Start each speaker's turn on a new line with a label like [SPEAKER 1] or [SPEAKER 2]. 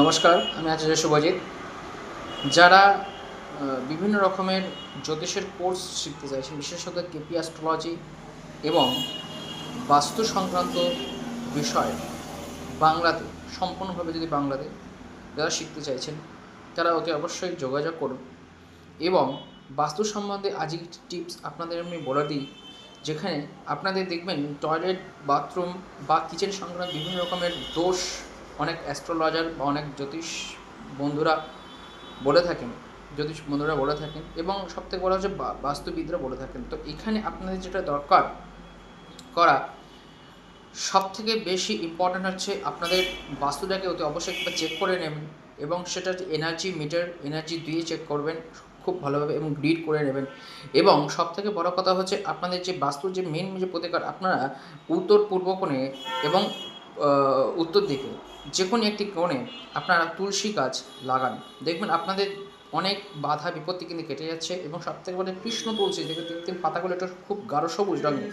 [SPEAKER 1] নমস্কার, আমি আচার্য শুভজিৎ। যারা বিভিন্ন রকমের জ্যোতিষের কোর্স শিখতে চাইছেন, বিশেষত কেপি অ্যাস্ট্রোলজি এবং বাস্তু সংক্রান্ত বিষয় বাংলাতে, সম্পূর্ণভাবে যদি বাংলাতে যারা শিখতে চাইছেন, তারা অতি অবশ্যই যোগাযোগ করুন। এবং বাস্তু সম্বন্ধে আজকে টিপস আপনাদের আমি বলে দিই, যেখানে আপনাদের দেখবেন টয়লেট, বাথরুম বা কিচেন সংক্রান্ত বিভিন্ন রকমের দোষ অনেক অ্যাস্ট্রোলজার বা অনেক জ্যোতিষ বন্ধুরা বলে থাকেন, জ্যোতিষ বন্ধুরা বলে থাকেন এবং সবথেকে বড় হচ্ছে বাস্তুবিদরা বলে থাকেন। তো এখানে আপনাদের যেটা দরকার করা সব থেকে বেশি ইম্পর্ট্যান্ট হচ্ছে আপনাদের বাস্তুটাকে অতি অবশ্যই একবার চেক করে নেবেন এবং সেটা এনার্জি মিটার এনার্জি দিয়ে চেক করবেন খুব ভালোভাবে এবং গ্রিড করে নেবেন। এবং সব থেকে বড় কথা হচ্ছে আপনাদের যে বাস্তুর যে মেন যে প্রতিকার, আপনারা উত্তর পূর্ব কোণে এবং উত্তর দিকে, যে কোনো একটি কোণে আপনারা তুলসী গাছ লাগান। দেখবেন আপনাদের অনেক বাধা, বিপত্তি কিন্তু কেটে যাচ্ছে এবং সবথেকে বড় কৃষ্ণ তুলসী যেটা দেখতে পাতাগুলো একটু খুব গাঢ় সবুজ রঙের।